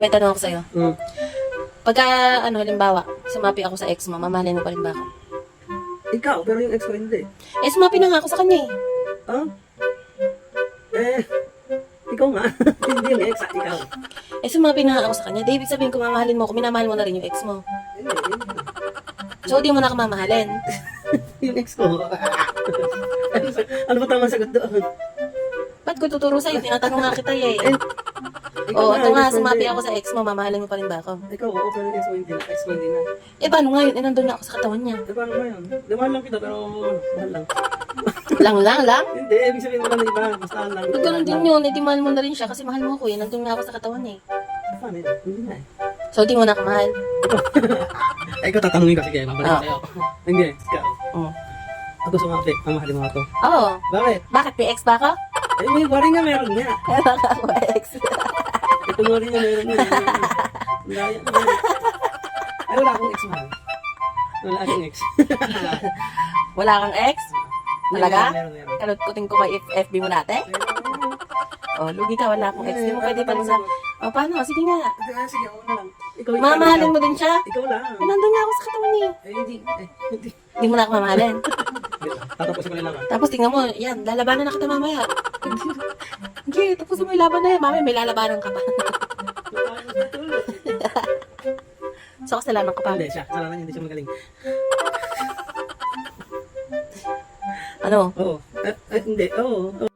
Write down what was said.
May tanong ako sa'yo. Mm. Pagka, ano, halimbawa, sumapi ako sa ex mo, mamahalin mo pa rin ba ako? Ikaw, pero yung ex ko hindi. Eh, sumapi na nga ako sa kanya eh. Ah? Eh, ikaw nga. hindi yung ex, ah, ikaw. Eh, sumapi na nga ako sa kanya. Ibig sabihin, kung mamahalin mo ako, minamahal mo na rin yung ex mo. So, di mo na ako mamahalin. yung ex ko. ano, sa- ano ba tamang sagot doon? Ba't ko tuturo sa'yo? Tinatanong nga kita eh. Eh, Oo, ito nga, sumapi ako sa ex mo, mamahalin mo pa rin ba ako? Ikaw, oo, pero ex ko hindi na. Ex ko hindi na. Eh, paano ngayon? Eh, nandun na ako sa katawan niya. Eh, paano ba yun? Di, mahal lang kita, pero mahal lang. Lang, lang, lang? Hindi, ibig sabihin wala na iba. Basta lang. Eh, ganun din yun. Eh, di mahal mo na rin siya kasi mahal mo ako eh. Nandun nga ako sa katawan niya eh. Paano yun? Hindi na eh. So, di mo na ako mahal. Ay, ikaw tatanungin ko. Sige, babalik Ah. sa'yo. Hindi, ikaw. Oo. Ako sumabi. Ang mahalin mo ako. Oo. Bakit? Bakit? May ex ba ako? Eh, may wari nga meron nga. Baka ako ex. Ito nga rin nga meron daya nga. Ay, wala akong ex mahal. Wala akong ex. Wala kang ex? Talaga? Meron, meron. Kalutkutin ko ba FB mo natin? Meron. Oh, lugi ka, wala akong ex. Di mo pwede pa rin sa... Oh, paano? Sige nga. Ah, Sige, ako na lang. Ikaw, ikaw, Mamahalin mo din siya? Ikaw lang. Eh, nandun nga ako sa katawan niya. Eh, hindi. Eh, hindi. Hindi mo na ako mamahalin. Tatapos ko na lang. ah. Tapos tingnan mo, yan, lalabanan na kita mamaya. Hindi, tapusin mo yung laban na yan. Mamaya may lalabanan ka pa. so, kasalanan ko pa. Hindi, siya. Kasalanan niya, hindi siya magaling. Ano? Oo. Eh, eh, hindi, oo.